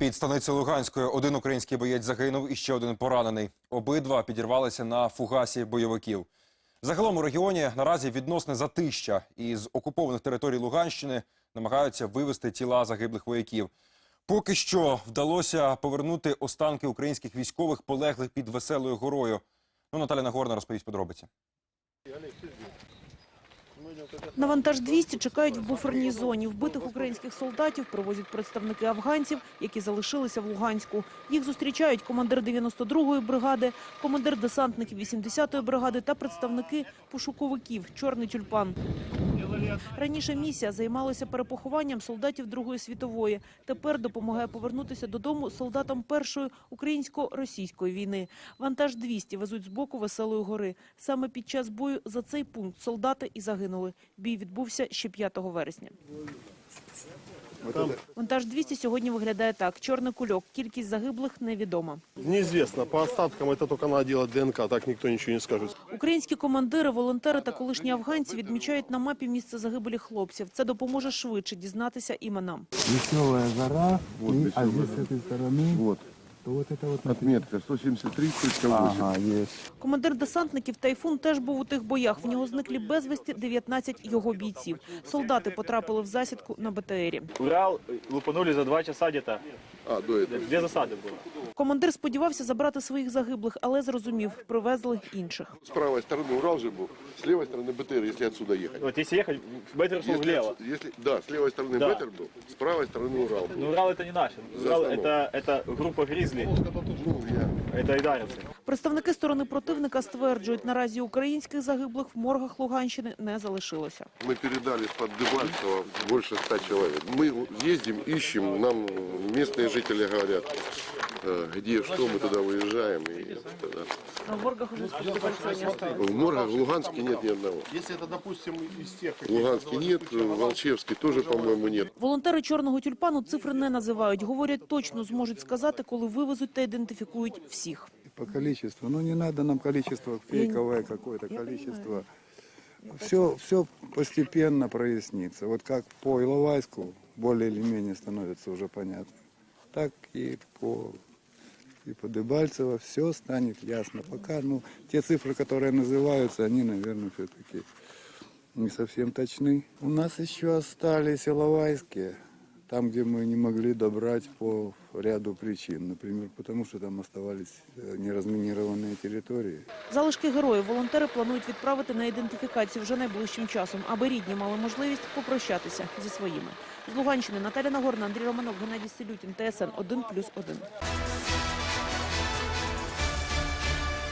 Під станицею Луганською один український боєць загинув і ще один поранений. Обидва підірвалися на фугасі бойовиків. Загалом у регіоні наразі відносне затища. Із окупованих територій Луганщини намагаються вивезти тіла загиблих вояків. Поки що вдалося повернути останки українських військових, полеглих під веселою горою. Ну, Наталя Нагорна розповість подробиці. На вантаж 200 чекають в буферній зоні. Вбитих українських солдатів привозять представники афганців, які залишилися в Луганську. Їх зустрічають командир 92-ї бригади, командир десантників 80-ї бригади та представники пошуковиків «Чорний тюльпан». Раніше місія займалася перепохованням солдатів Другої світової. Тепер допомагає повернутися додому солдатам Першої українсько-російської війни. Вантаж 200 везуть з боку Веселої гори. Саме під час бою за цей пункт солдати і загинули. Бій відбувся ще 5 вересня. Вантаж 200 сьогодні виглядає так. Чорний кульок. Кількість загиблих невідома. Неизвестно. По остаткам це тільки надо делать ДНК, так ніхто нічого не скаже. Українські командири, волонтери та колишні афганці відмічають на мапі місце загибелі хлопців. Це допоможе швидше дізнатися іменам. Веселая гора, а з цієї с гора. этой стороны, Вот, то вот это вот... отметка 173, точка 8. Ага, есть. Командир десантників Тайфун теж був у тих боях. В нього зникли безвісті 19 його бійців. Солдати потрапили в засідку на БТРі. Урал лупанули за два часа где-то. А, до этого. Две засады было. Командир сподівався забрати своїх загиблих, але зрозумів, привезли інших. С правой стороны Урал же был, с левой стороны БТР, если отсюда ехать. Вот если ехать, Беттер шел Если, влево. отсю- если- да, с левой стороны Да. БТР был, с правой стороны Урал был. Но Урал это не наш. Урал остановку. это, это группа Гризли, Ну, я... это айдарицы. Представники сторони противника стверджують, наразі українських загиблих в моргах Луганщини не залишилося. Мы передали под Дебальцево больше ста человек. Мы ездим, ищем, нам местные жители говорят, э, где, что, мы туда выезжаем. И тогда- В моргах уже В моргах в Луганске нет ни одного. Если это, допустим, из тех... В Луганске нет, в Волчевске тоже, по-моему, нет. Волонтери чорного тюльпану цифри не називають. Говорять, точно зможуть сказати, коли вивезуть та ідентифікують всіх. По количеству. Ну, не надо нам количество фейковое какое-то количество. Все, все постепенно прояснится. Вот как по Иловайску более или менее становится уже понятно. Так и по, и по Дебальцево все станет ясно. Пока, ну, те цифры, которые называются, они, наверное, все-таки не совсем точны. У нас еще остались Иловайские, там, где мы не могли добрать по ряду причин. Например, потому что там оставались э, неразминированные территории. Залишки героїв волонтери планують відправити на ідентифікацію вже найближчим часом, аби рідні мали можливість попрощатися зі своїми. З Луганщини Наталя Нагорна, Андрій Романов, Геннадій Селютін, ТСН 1+,1.